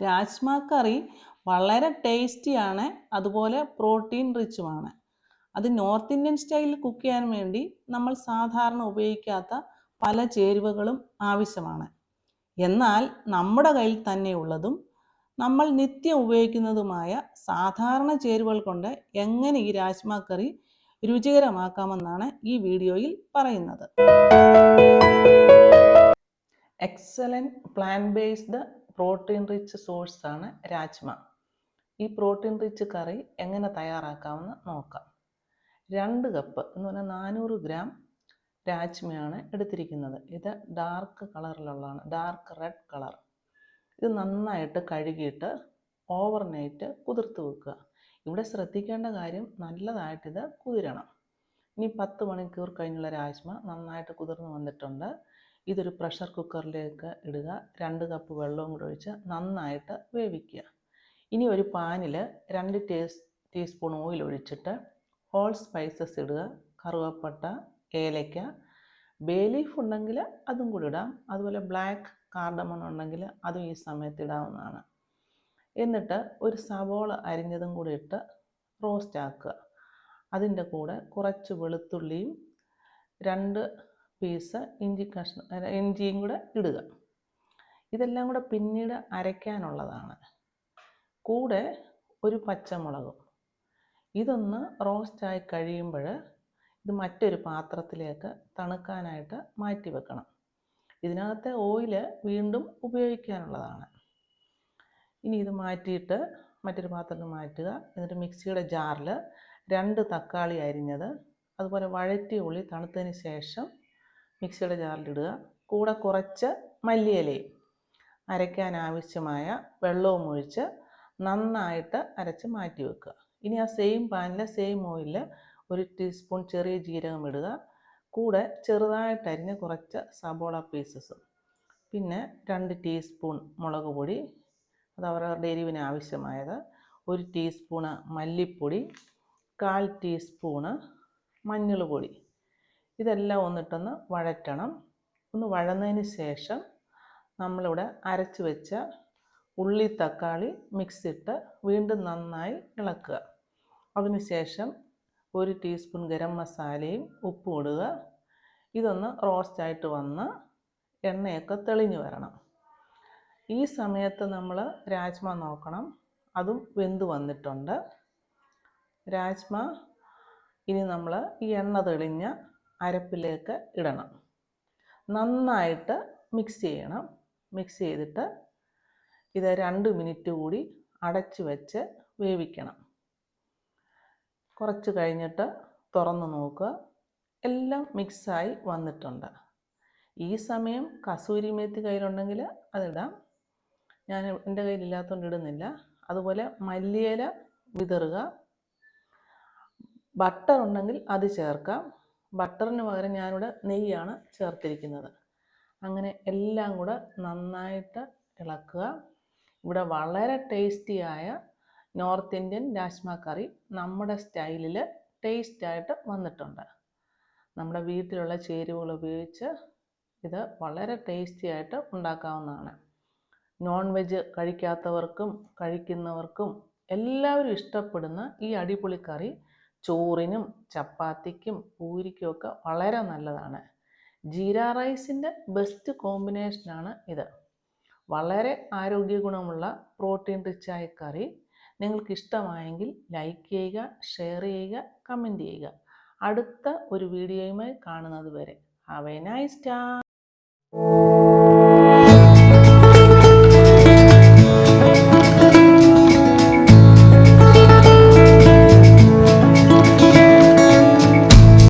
രാജ്മ കറി വളരെ ടേസ്റ്റിയാണ് അതുപോലെ പ്രോട്ടീൻ റിച്ചുമാണ് അത് നോർത്ത് ഇന്ത്യൻ സ്റ്റൈലിൽ കുക്ക് ചെയ്യാൻ വേണ്ടി നമ്മൾ സാധാരണ ഉപയോഗിക്കാത്ത പല ചേരുവകളും ആവശ്യമാണ്. എന്നാൽ നമ്മുടെ കയ്യിൽ തന്നെയുള്ളതും നമ്മൾ നിത്യം ഉപയോഗിക്കുന്നതുമായ സാധാരണ ചേരുവകൾ കൊണ്ട് എങ്ങനെ ഈ രാജ്മ കറി രുചികരമാക്കാമെന്നാണ് ഈ വീഡിയോയിൽ പറയുന്നത്. Excellent plan based protein rich source ആണ് രാജ്മ. ഈ പ്രോട്ടീൻ റിച്ച് കറി എങ്ങനെ തയ്യാറാക്കാമെന്ന് നോക്കാം. രണ്ട് കപ്പ് എന്ന് പറഞ്ഞാൽ നാനൂറ് ഗ്രാം രാജ്മയാണ് എടുത്തിരിക്കുന്നത്. ഇത് ഡാർക്ക് കളറിലുള്ളതാണ് ഡാർക്ക് റെഡ് കളർ ഇത് നന്നായിട്ട് കഴുകിയിട്ട് ഓവർനൈറ്റ് കുതിർത്ത് വെക്കുക. ഇവിടെ ശ്രദ്ധിക്കേണ്ട കാര്യം നല്ലതായിട്ടിത് കുതിരണം. ഇനി പത്ത് മണിക്കൂർ കഴിഞ്ഞുള്ള രാജ്മ നന്നായിട്ട് കുതിർന്ന് വന്നിട്ടുണ്ട്. ഇതൊരു പ്രഷർ കുക്കറിലേക്ക് ഇടുക. രണ്ട് കപ്പ് വെള്ളവും കൂടെ ഒഴിച്ച് നന്നായിട്ട് വേവിക്കുക. ഇനി ഒരു പാനിൽ രണ്ട് ടീസ് ടീസ്പൂൺ ഓയിൽ ഒഴിച്ചിട്ട് ഹോൾ സ്പൈസസ് ഇടുക. കറുവപ്പട്ട ഏലയ്ക്ക ബേ ലീഫ് ഉണ്ടെങ്കിൽ അതും കൂടി ഇടാം. അതുപോലെ ബ്ലാക്ക് കാർഡമൺ ഉണ്ടെങ്കിൽ അതും ഈ സമയത്ത് ഇടാവുന്നതാണ്. എന്നിട്ട് ഒരു സവോള അരിഞ്ഞതും കൂടി ഇട്ട് റോസ്റ്റ് ആക്കുക. അതിന്റെ കൂടെ കുറച്ച് വെളുത്തുള്ളിയും രണ്ട് പീസ് ഇഞ്ചി കഷ്ണം ഇഞ്ചിയും കൂടെ ഇടുക. ഇതെല്ലാം കൂടെ പിന്നീട് അരയ്ക്കാനുള്ളതാണ്. കൂടെ ഒരു പച്ചമുളകും. ഇതൊന്ന് റോസ്റ്റായി കഴിയുമ്പോൾ ഇത് മറ്റൊരു പാത്രത്തിലേക്ക് തണുക്കാനായിട്ട് മാറ്റി വെക്കണം. ഇതിനകത്തെ ഓയിൽ വീണ്ടും ഉപയോഗിക്കാനുള്ളതാണ്. ഇനി ഇത് മാറ്റിയിട്ട് മറ്റൊരു പാത്രത്തിൽ മാറ്റുക. എന്നിട്ട് മിക്സിയുടെ ജാറിൽ രണ്ട് തക്കാളി അരിഞ്ഞത് അതുപോലെ വഴറ്റിയ ഉള്ളി തണുത്തതിന് ശേഷം മിക്സിയുടെ ജാറിലിടുക. കൂടെ കുറച്ച് മല്ലിയിലയും അരയ്ക്കാൻ ആവശ്യമായ വെള്ളവും ഒഴിച്ച് നന്നായിട്ട് അരച്ച് മാറ്റി വെക്കുക. ഇനി ആ സെയിം പാനിൽ സെയിം ഓയിലിൽ ഒരു ടീസ്പൂൺ ചെറിയ ജീരകം ഇടുക. കൂടെ ചെറുതായിട്ട് അരിഞ്ഞ് കുറച്ച് സബോള പീസസും പിന്നെ രണ്ട് ടീസ്പൂൺ മുളക് പൊടി അത് അവരവരുടെ എരിവിന് ആവശ്യമായത് ഒരു ടീസ്പൂണ് മല്ലിപ്പൊടി കാൽ ടീസ്പൂണ് മഞ്ഞൾ പൊടി. ഇതെല്ലാം ഒന്നിട്ടൊന്ന് വഴറ്റണം. ഒന്ന് വഴന്നതിന് ശേഷം നമ്മളിവിടെ അരച്ച് വെച്ച ഉള്ളി തക്കാളി മിക്സ് ഇട്ട് വീണ്ടും നന്നായി ഇളക്കുക. അതിനുശേഷം ഒരു ടീസ്പൂൺ ഗരം മസാലയും ഉപ്പും ഇടുക. ഇതൊന്ന് റോസ്റ്റായിട്ട് വന്ന് എണ്ണയൊക്കെ തെളിഞ്ഞു വരണം. ഈ സമയത്ത് നമ്മൾ രാജ്മ നോക്കണം. അതും വെന്ത് വന്നിട്ടുണ്ട്. രാജ്മ ഇനി നമ്മൾ ഈ എണ്ണ തെളിഞ്ഞ അരപ്പിലേക്ക് ഇടണം. നന്നായിട്ട് മിക്സ് ചെയ്യണം. മിക്സ് ചെയ്തിട്ട് ഇത് രണ്ട് മിനിറ്റ് കൂടി അടച്ചു വെച്ച് വേവിക്കണം. കുറച്ച് കഴിഞ്ഞിട്ട് തുറന്ന് നോക്കുക. എല്ലാം മിക്സായി വന്നിട്ടുണ്ട്. ഈ സമയം കസൂരി മേത്തി കയ്യിലുണ്ടെങ്കിൽ അതിടാം ഞാൻ എന്റെ കയ്യിലില്ലാത്തതുകൊണ്ട് ഇടുന്നില്ല. അതുപോലെ മല്ലിയില വിതറുക. ബട്ടർ ഉണ്ടെങ്കിൽ അത് ചേർക്കാം. ബട്ടറിന് പകരം ഞാനിവിടെ നെയ്യാണ് ചേർത്തിരിക്കുന്നത്. അങ്ങനെ എല്ലാം കൂടെ നന്നായിട്ട് ഇളക്കുക. ഇവിടെ വളരെ ടേസ്റ്റിയായ നോർത്ത് ഇന്ത്യൻ രാജ്മ കറി നമ്മുടെ സ്റ്റൈലിൽ ടേസ്റ്റായിട്ട് വന്നിട്ടുണ്ട്. നമ്മുടെ വീട്ടിലുള്ള ചേരുവകൾ ഉപയോഗിച്ച് ഇത് വളരെ ടേസ്റ്റി ആയിട്ട് ഉണ്ടാക്കാവുന്നതാണ്. നോൺ വെജ് കഴിക്കാത്തവർക്കും കഴിക്കുന്നവർക്കും എല്ലാവരും ഇഷ്ടപ്പെടുന്ന ഈ അടിപൊളി കറി ചോറിനും ചപ്പാത്തിക്കും പൂരിക്കും ഒക്കെ വളരെ നല്ലതാണ്. ജീര റൈസിന്റെ ബെസ്റ്റ് കോമ്പിനേഷനാണ് ഇത്. വളരെ ആരോഗ്യ ഗുണമുള്ള പ്രോട്ടീൻ റിച്ചായ കറി. നിങ്ങൾക്ക് ഇഷ്ടമായെങ്കിൽ ലൈക്ക് ചെയ്യുക ഷെയർ ചെയ്യുക കമന്റ് ചെയ്യുക. അടുത്ത ഒരു വീഡിയോയുമായി കാണുന്നത് വരെ. Have A nice